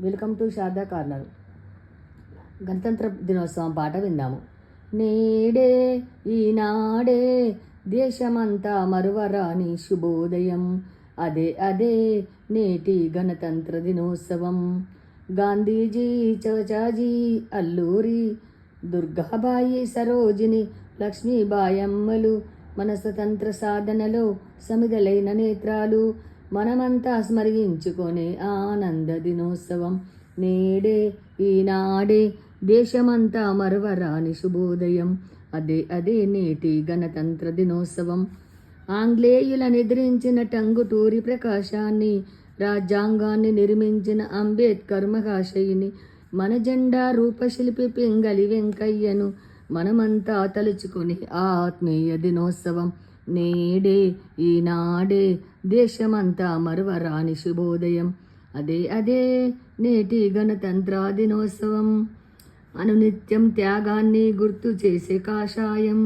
Welcome to Sharada corner. గణతంత్ర దినోత్సవం పాట విందాము. నేడే ఈనాడే దేశమంతా మరువరాని శుభోదయం. అదే అదే నేటి గణతంత్ర దినోత్సవం. గాంధీజీ చవచాజీ అల్లూరి దుర్గాబాయి సరోజిని లక్ష్మీబాయమ్మలు మన స్వతంత్ర సాధనలో సమిదలైన నేత్రాలు మనమంతా స్మరించుకొని ఆనంద దినోత్సవం నేడే ఈనాడే దేశమంతా మరవరాని శుభోదయం. అదే అదే నేటి గణతంత్ర దినోత్సవం. ఆంగ్లేయుల నిద్రించిన టంగుటూరి ప్రకాశాన్ని రాజ్యాంగాన్ని నిర్మించిన అంబేద్కర్ మహాశయుని మన జెండా రూపశిల్పి పింగళి వెంకయ్యను మనమంతా తలుచుకుని ఆత్మీయ దినోత్సవం. నేడే ఈనాడే దేశమంతా మరవరాని శుభోదయం అదే అదే నేటి గణతంత్ర దినోత్సవం అనునిత్యం త్యాగాన్ని గుర్తు చేసే కాషాయం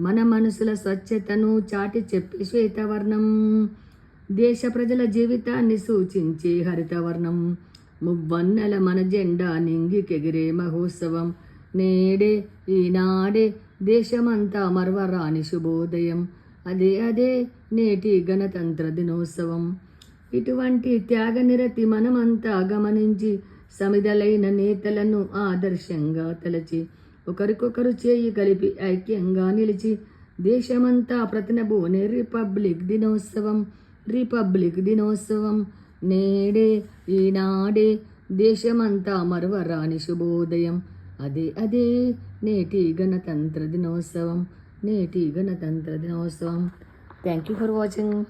మన మనసుల స్వచ్ఛతను చాటి చెప్పే శ్వేతవర్ణం దేశ ప్రజల జీవితాన్ని సూచించే హరితవర్ణం మువ్వన్నెల మన జెండా నింగికెగిరే మహోత్సవం నేడే ఈనాడే దేశమంతా మర్వరాని శుభోదయం. అదే అదే నేటి గణతంత్ర దినోత్సవం. ఇటువంటి త్యాగనిరతి మనమంతా గమనించి సమిదలైన నేతలను ఆదర్శంగా తలచి ఒకరికొకరు చేయి కలిపి ఐక్యంగా నిలిచి దేశమంతా ప్రతినబూనే రిపబ్లిక్ దినోత్సవం రిపబ్లిక్ దినోత్సవం. నేడే ఈనాడే దేశమంతా మరువరాని శుభోదయం. అదే అదే. నేటి గణతంత్ర దినోత్సవం. నేటి గణతంత్ర దినోత్సవం. Thank you for watching